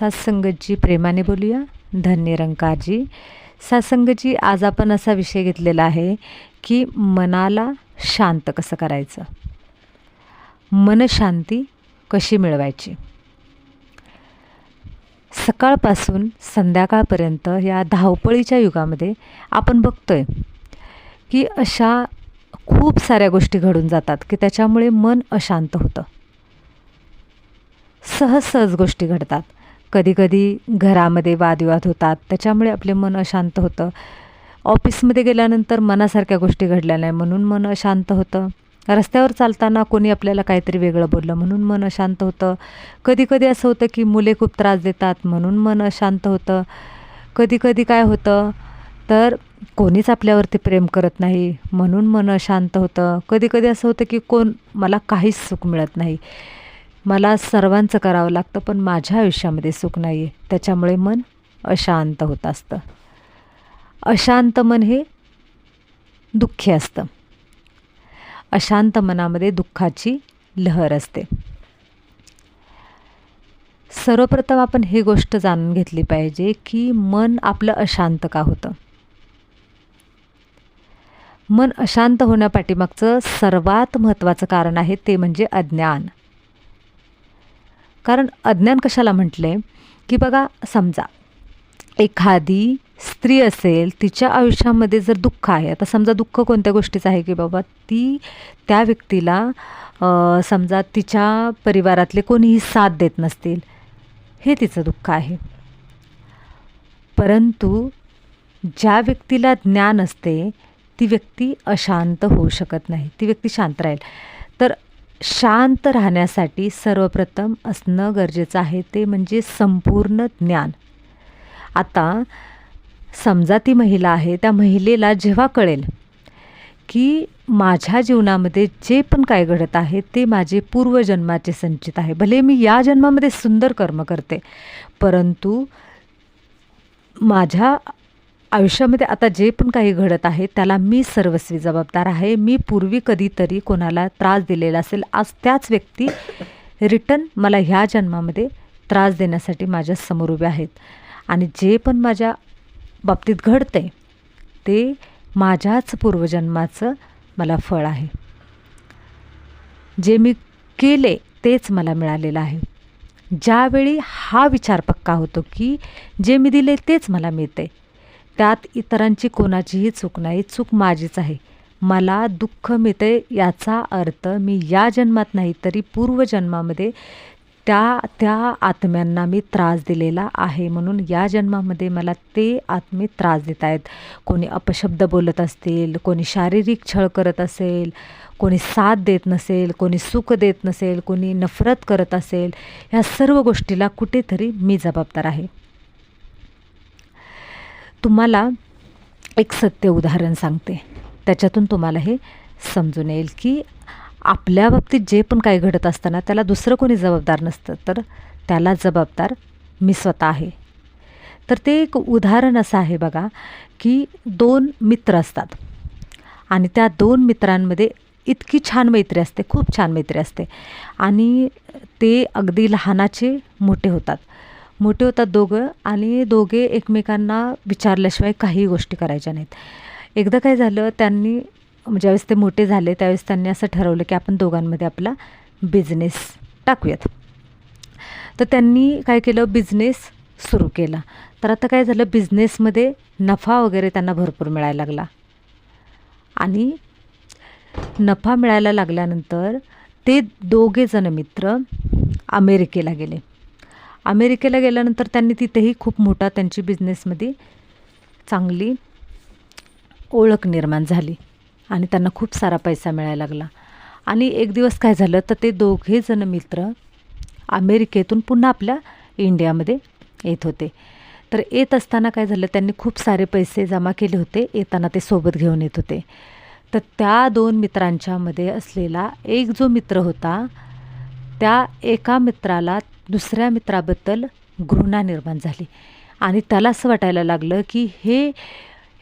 सासंगतजी प्रेमाने बोलूया. धन्य रंकारजी सासंगतजी आज आपण असा विषय घेतलेला आहे की मनाला शांत कसं करायचं? मनशांती कशी मिळवायची? सकाळपासून संध्याकाळपर्यंत या धावपळीच्या युगामध्ये आपण बघतोय की अशा खूप साऱ्या गोष्टी घडून जातात की त्याच्यामुळे मन अशांत होतं. सहज सहज गोष्टी घडतात. कधीकधी घरामध्ये वादविवाद होतात. त्याच्यामुळे आपले मन अशांत होतं. ऑफिसमध्ये गेल्यानंतर मनासारख्या गोष्टी घडल्या नाही. म्हणून मन अशांत होतं. रस्त्यावर चालताना कोणी आपल्याला काहीतरी वेगळं बोललं. म्हणून मन अशांत होतं. कधीकधी असं होतं की मुले खूप त्रास देतात. म्हणून मन अशांत होतं. कधीकधी काय होतं? तर कोणीच आपल्यावरती प्रेम करत नाही. म्हणून मन अशांत होतं. कधीकधी असं होतं की कोण मला काहीच सुख मिळत नाही. मला सर्वांचं करावं लागतं पण माझ्या आयुष्यामध्ये सुख नाही आहे त्याच्यामुळे मन अशांत होत असतं. अशांत मन हे दुःखी असतं. अशांत मनामध्ये दुःखाची लहर असते. सर्वप्रथम आपण ही गोष्ट जाणून घेतली पाहिजे की मन आपलं अशांत का होतं? मन अशांत होण्यापाठीमागचं सर्वात महत्त्वाचं कारण आहे ते म्हणजे अज्ञान. कारण अज्ञान कशाला म्हटलं? आहे की बघा समजा एखादी स्त्री असेल तिच्या आयुष्यामध्ये जर दुःख आहे आता समजा दुःख कोणत्या गोष्टीचं आहे की बाबा ती त्या व्यक्तीला समजा तिच्या परिवारातले कोणीही साथ देत नसतील हे तिचं दुःख आहे. परंतु ज्या व्यक्तीला ज्ञान असते ती व्यक्ती अशांत होऊ शकत नाही. ती व्यक्ती शांत राहील. तर शांत राहण्यासाठी सर्वप्रथम असणं गरजेचं आहे ते म्हणजे संपूर्ण ज्ञान. आता समजा ती महिला आहे त्या महिलेला जेव्हा कळेल की माझ्या जीवनामध्ये जे पण काय घडत आहे ते माझे पूर्वजन्माचे संचित आहे. भले मी या जन्मामध्ये सुंदर कर्म करते परंतु माझ्या आयुष्यामध्ये आता जे पण काही घडत आहे त्याला मी सर्वस्वी जबाबदार आहे. मी पूर्वी कधीतरी कोणाला त्रास दिलेला असेल आज त्याच व्यक्ती रिटर्न मला ह्या जन्मामध्ये त्रास देण्यासाठी माझ्यासमोर उभे आहेत. आणि जे पण माझ्या बाबतीत घडते ते माझ्याच पूर्वजन्माचं मला फळ आहे. जे मी केले तेच मला मिळालेलं आहे. ज्यावेळी हा विचार पक्का होतो की जे मी दिले तेच मला मिळते त्यात इतरांची कोणाचीही चूक नाही चूक माझीच आहे. मला दुःख मिळते याचा अर्थ मी या जन्मात नाही तरी पूर्वजन्मामध्ये त्या त्या आत्म्यांना मी त्रास दिलेला आहे म्हणून या जन्मामध्ये मला ते आत्मे त्रास देत आहेत. कोणी अपशब्द बोलत असतील कोणी शारीरिक छळ करत असेल कोणी साथ देत नसेल कोणी सुख देत नसेल कोणी नफरत करत असेल ह्या सर्व गोष्टीला कुठेतरी मी जबाबदार आहे. तुम्हाला एक सत्य उदाहरण सांगते. त्याच्यातून तुम्हाला हे समजून येईल की आपल्या बाबतीत जे पण काही घडत असताना त्याला दुसरं कोणी जबाबदार नसतं. तर त्याला जबाबदार मी स्वतः आहे. तर ते एक उदाहरण असं आहे बघा की दोन मित्र असतात. आणि त्या दोन मित्रांमध्ये इतकी छान मैत्री असते खूप छान मैत्री असते. आणि ते अगदी लहानाचे मोठे होतात. मोठे होतात दोघं आणि दोघे एकमेकांना विचारल्याशिवाय काही गोष्टी करायच्या नाहीत. एकदा काय झालं त्यांनी म्हणजे ज्यावेळेस ते मोठे झाले त्यावेळेस त्यांनी असं ठरवलं की आपण दोघांमध्ये आपला बिझनेस टाकूयात. तर त्यांनी काय केलं बिझनेस सुरू केला. तर आता काय झालं बिझनेसमध्ये नफा वगैरे त्यांना भरपूर मिळायला लागला. आणि नफा मिळायला लागल्यानंतर ते दोघे जण मित्र अमेरिकेला गेले. अमेरिकेला गेल्यानंतर त्यांनी तिथेही खूप मोठा त्यांची बिझनेसमध्ये चांगली ओळख निर्माण झाली आणि त्यांना खूप सारा पैसा मिळायला लागला. आणि एक दिवस काय झालं तर ते दोघेजण मित्र अमेरिकेतून पुन्हा आपल्या इंडियामध्ये येत होते. तर येत असताना काय झालं त्यांनी खूप सारे पैसे जमा केले होते येताना ते सोबत घेऊन येत होते. तर त्या दोन मित्रांच्यामध्ये असलेला एक जो मित्र होता त्या एका मित्राला दुसऱ्या मित्राबद्दल घृणा निर्माण झाली. आणि त्याला असं वाटायला लागलं की हे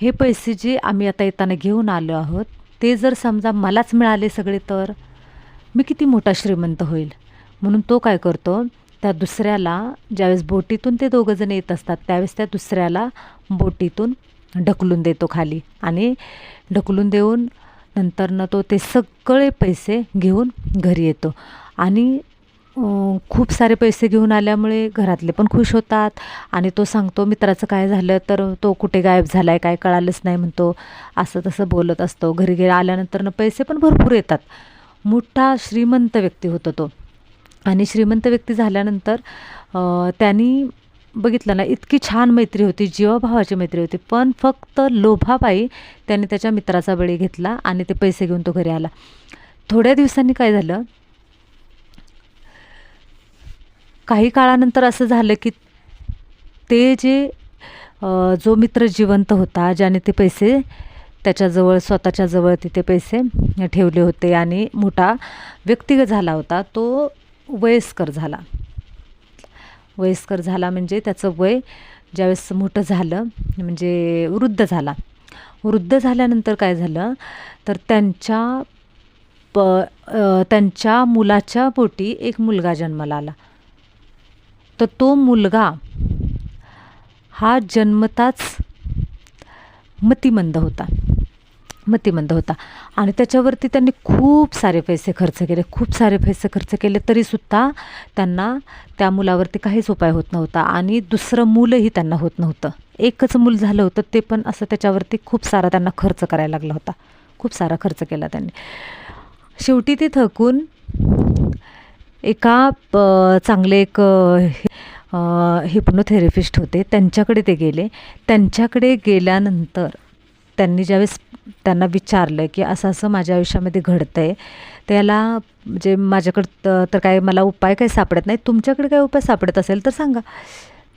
हे पैसे जे आम्ही आता येताना घेऊन आलो आहोत ते जर समजा मलाच मिळाले सगळे तर? मी किती मोठा श्रीमंत होईल. म्हणून तो काय करतो त्या दुसऱ्याला ज्यावेळेस बोटीतून ते दोघंजण येत असतात त्यावेळेस त्या दुसऱ्याला बोटीतून ढकलून देतो खाली. आणि ढकलून देऊन नंतरनं तो ते सगळे पैसे घेऊन घरी येतो. आणि खूप सारे पैसे घेऊन आल्यामुळे घरातले पण खुश होतात. आणि तो सांगतो मित्राचं काय झालं तर तो कुठे गायब झाला आहे काय कळालंच नाही म्हणतो. असं तसं बोलत असतो. घरी घरी आल्यानंतरनं पैसे पण भरपूर येतात. मोठा श्रीमंत व्यक्ती होतो तो. आणि श्रीमंत व्यक्ती झाल्यानंतर त्यांनी बघितलं ना इतकी छान मैत्री होती जीवाभावाची मैत्री होती. पण फक्त लोभाबाई त्याने त्याच्या मित्राचा बळी घेतला आणि ते पैसे घेऊन तो घरी आला. थोड्या दिवसांनी काय झालं काही काळानंतर असं झालं की ते जे जो मित्र जिवंत होता ज्याने ते पैसे त्याच्याजवळ स्वतःच्या जवळ तिथे पैसे ठेवले होते आणि मोठा व्यक्तिगत झाला होता तो वयस्कर झाला. वयस्कर झाला म्हणजे त्याचं वय ज्यावेळेस मोठं झालं म्हणजे वृद्ध झाला. वृद्ध झाल्यानंतर काय झालं तर त्यांच्या प त्यांच्या मुलाच्या पोटी एक मुलगा जन्माला आला. तर तो मुलगा हा जन्मताच मतिमंद होता. मतिमंद होता. आणि त्याच्यावरती त्यांनी खूप सारे पैसे खर्च केले. खूप सारे पैसे खर्च केले तरीसुद्धा त्यांना त्या मुलावरती काहीच उपाय होत नव्हता. आणि दुसरं मुलंही त्यांना होत नव्हतं. एकच मूल झालं होतं ते पण असं त्याच्यावरती खूप सारा त्यांना खर्च करायला लागला होता. खूप सारा खर्च केला त्यांनी. शेवटी ते थकून एका चांगले एक हिप्नोथेरपिस्ट होते. त्यांच्याकडे ते गेले. त्यांच्याकडे गेल्यानंतर त्यांनी ज्यावेळेस त्यांना विचारलं की असं असं माझ्या आयुष्यामध्ये घडतं आहे त्याला म्हणजे माझ्याकडं तर काय मला उपाय काही सापडत नाही तुमच्याकडे काय उपाय सापडत असेल तर सांगा.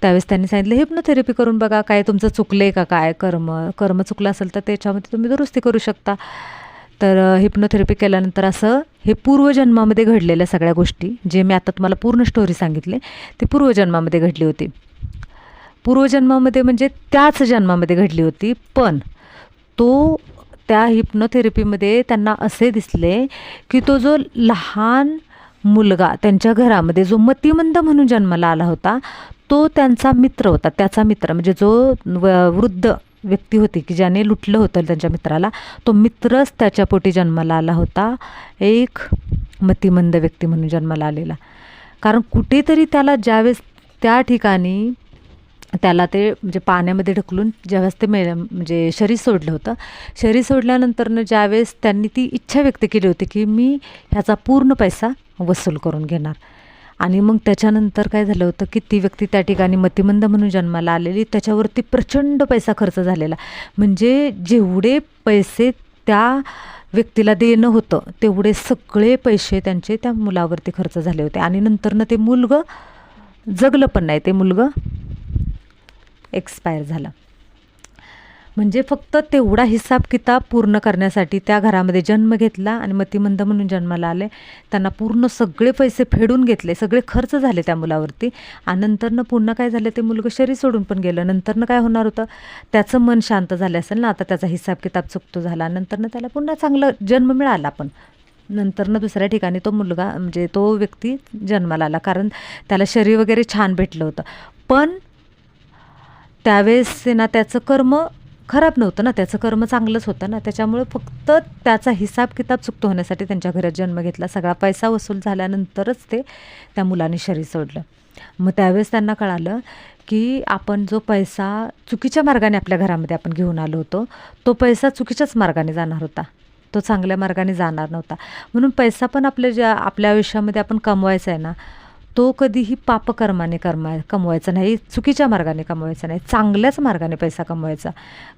त्यावेळेस त्यांनी सांगितलं हिप्नोथेरपी करून बघा काय तुमचं चुकलं आहे का? काय कर्म कर्म चुकलं असेल तर त्याच्यामध्ये तुम्ही दुरुस्ती करू शकता. तर हिप्नोथेरपी केल्यानंतर असं हे पूर्वजन्मामध्ये घडलेल्या सगळ्या गोष्टी जे मी आता तुम्हाला पूर्ण स्टोरी सांगितले ते पूर्वजन्मामध्ये घडली होती. पूर्वजन्मामध्ये म्हणजे त्याच जन्मामध्ये घडली होती पण तो त्या हिप्नोथेरपीमध्ये त्यांना असे दिसले की तो जो लहान मुलगा त्यांच्या घरामध्ये जो मतिमंद म्हणून जन्माला आला होता तो त्यांचा मित्र होता त्याचा मित्र म्हणजे जो व- वृद्ध व्यक्ती होती की ज्याने लुटलं होतं त्यांच्या मित्राला. तो मित्रच त्याच्या पोटी जन्माला आला होता. एक मतिमंद व्यक्ती म्हणून जन्माला आलेला. कारण कुठेतरी त्याला ज्यावेळेस त्या ठिकाणी त्याला ते म्हणजे पाण्यामध्ये ढकलून ज्यावेळेस ते मे म्हणजे शरीर सोडलं होतं. शरीर सोडल्यानंतरनं ज्यावेळेस त्यांनी ती इच्छा व्यक्त केली होती की मी ह्याचा पूर्ण पैसा वसूल करून घेणार. आणि मग त्याच्यानंतर काय झालं होतं की ती व्यक्ती त्या ठिकाणी मतिमंद म्हणून जन्माला आलेली. त्याच्यावरती प्रचंड पैसा खर्च झालेला. म्हणजे जेवढे पैसे त्या व्यक्तीला देणं होतं तेवढे सगळे पैसे त्यांचे त्या मुलावरती खर्च झाले होते. आणि नंतरनं ते मुलगं जगलं पण नाही. ते मुलगं एक्सपायर झाला. म्हणजे फक्त तेवढा हिसाब किताब पूर्ण करण्यासाठी त्या घरामध्ये जन्म घेतला आणि मतिमंद म्हणून जन्माला आले. त्यांना पूर्ण सगळे पैसे फेडून घेतले. सगळे खर्च झाले त्या मुलावरती. आणि नंतरनं पुन्हा काय झालं? ते मुलगं शरीर सोडून पण गेलं. नंतरनं काय होणार होतं? त्याचं मन शांत झालं असेल ना? आता त्याचा हिसाब किताब चुकतो झाला. नंतरनं त्याला पुन्हा चांगलं जन्म मिळाला पण. नंतरनं दुसऱ्या ठिकाणी तो मुलगा म्हणजे तो व्यक्ती जन्माला आला. कारण त्याला शरीर वगैरे छान भेटलं होतं. पण त्यावेळेस ना त्याचं कर्म खराब नव्हतं ना त्याचं कर्म चांगलंच होतं ना त्याच्यामुळे फक्त त्याचा हिसाब किताब चुकत होण्यासाठी त्यांच्या घरात जन्म घेतला. सगळा पैसा वसूल झाल्यानंतरच ते त्या मुलाने शरीर सोडलं. मग त्यावेळेस त्यांना कळालं की आपण जो पैसा चुकीच्या मार्गाने आपल्या घरामध्ये आपण घेऊन आलो होतो तो पैसा चुकीच्याच मार्गाने जाणार होता. तो चांगल्या मार्गाने जाणार नव्हता. म्हणून पैसा पण आपल्या ज्या आपल्या आयुष्यामध्ये आपण कमवायचा आहे ना तो कधीही पापकर्माने कर्मा कमवायचा नाही चुकीच्या मार्गाने कमवायचा नाही चांगल्याच मार्गाने पैसा कमवायचा.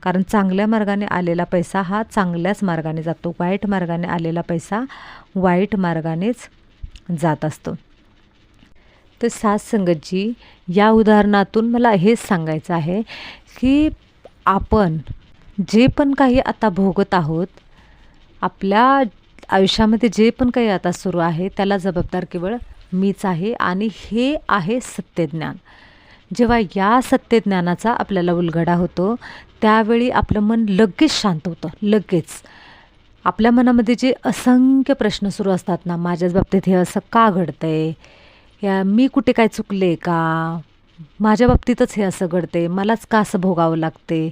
कारण चांगल्या मार्गाने आलेला पैसा हा चांगल्याच मार्गाने जातो. वाईट मार्गाने आलेला पैसा वाईट मार्गानेच जात असतो. तर सात संगतजी या उदाहरणातून मला हेच सांगायचं आहे की आपण जे पण काही आता भोगत आहोत आपल्या आयुष्यामध्ये जे पण काही आता सुरू आहे त्याला जबाबदार केवळ मीच आहे आणि हे आहे सत्यज्ञान. जेव्हा या सत्यज्ञानाचा आपल्याला उलगडा होतो त्यावेळी आपलं मन लगेच शांत होतं लगेच. आपल्या मनामध्ये जे असंख्य प्रश्न सुरू असतात ना माझ्याच बाबतीत हे असं का घडतं आहे या मी कुठे काय चुकले का? माझ्या बाबतीतच हे असं घडते मलाच का असं भोगावं लागते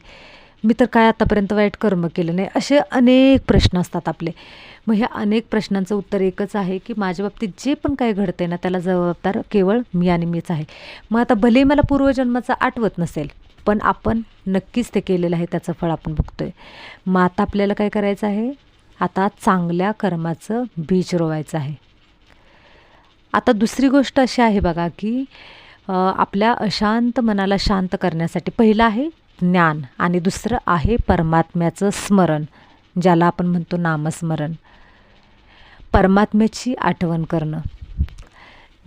मी तर काय आतापर्यंत वाईट कर्म केलं नाही. असे अनेक प्रश्न असतात आपले. मग ह्या अनेक प्रश्नांचं उत्तर एकच आहे की माझ्या बाबतीत जे पण काही घडते ना त्याला जबाबदार केवळ मी आणि मीच आहे. मग आता भले मला पूर्वजन्माचं आठवत नसेल पण आपण नक्कीच ते केलेलं आहे त्याचं फळ आपण बघतोय. मग आता आपल्याला काय करायचं आहे? आता चांगल्या कर्माचं बीज रोवायचं आहे. आता दुसरी गोष्ट अशी आहे बघा की आपल्या अशांत मनाला शांत करण्यासाठी पहिलं आहे ज्ञान आणि दुसरं आहे परमात्म्याचं स्मरण ज्याला आपण म्हणतो नामस्मरण. परमात्म्याची आठवण करणं.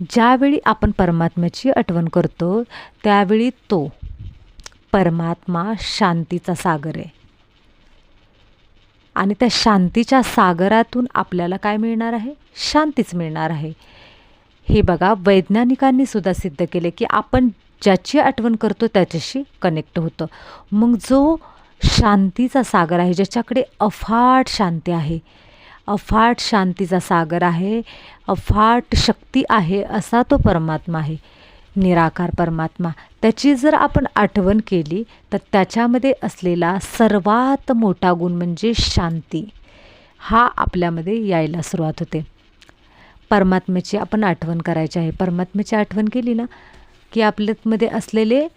ज्यावेळी आपण परमात्म्याची आठवण करतो त्यावेळी तो परमात्मा शांतीचा सागर आहे. आणि त्या शांतीच्या सागरातून आपल्याला काय मिळणार आहे? शांतीच मिळणार आहे. हे बघा वैज्ञानिकांनी सुद्धा सिद्ध केले की आपण ज्याची आठवण करतो त्याच्याशी कनेक्ट होतं. मग जो शांतीचा सागर आहे ज्याच्याकडे अफाट शांती आहे अफाट शांतीचा सागर आहे अफाट शक्ती आहे असा तो परमात्मा आहे निराकार परमात्मा. त्याची जर आपण आठवण केली तर त्याच्यामध्ये असलेला सर्वात मोठा गुण म्हणजे शांती. हा आपल्यामध्ये यायला सुरुवात होते. परमात्म्याची आपण आठवण करायची आहे. परमात्म्याची आठवण केली ना की आपल्यामध्ये असलेले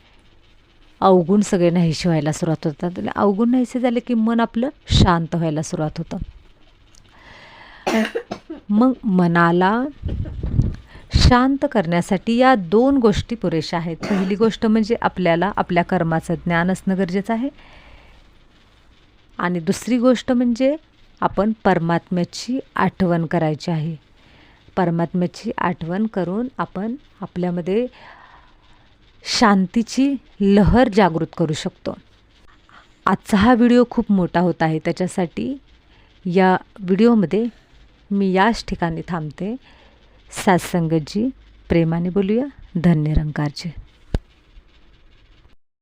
अवगुण सगळे नाहीसे व्हायला सुरुवात होतात. अवगुण नाहीसे झाले की मन आपलं शांत व्हायला सुरुवात होतं. मग मनाला शांत करण्यासाठी या दोन गोष्टी पुरेशा आहेत. पहिली गोष्ट म्हणजे आपल्याला आपल्या कर्माचं ज्ञान असणं गरजेचं आहे. आणि दुसरी गोष्ट म्हणजे आपण परमात्म्याची आठवण करायची आहे. परमात्म्याची आठवण करून आपण आपल्यामध्ये शांतीची लहर जागृत करू शकतो. आजचा हा व्हिडिओ खूप मोठा होत आहे. त्याच्यासाठी या व्हिडिओमध्ये मी याच ठिकाणी थांबते. सातसंगतजी प्रेमाने बोलूया. धन्य रंकारचे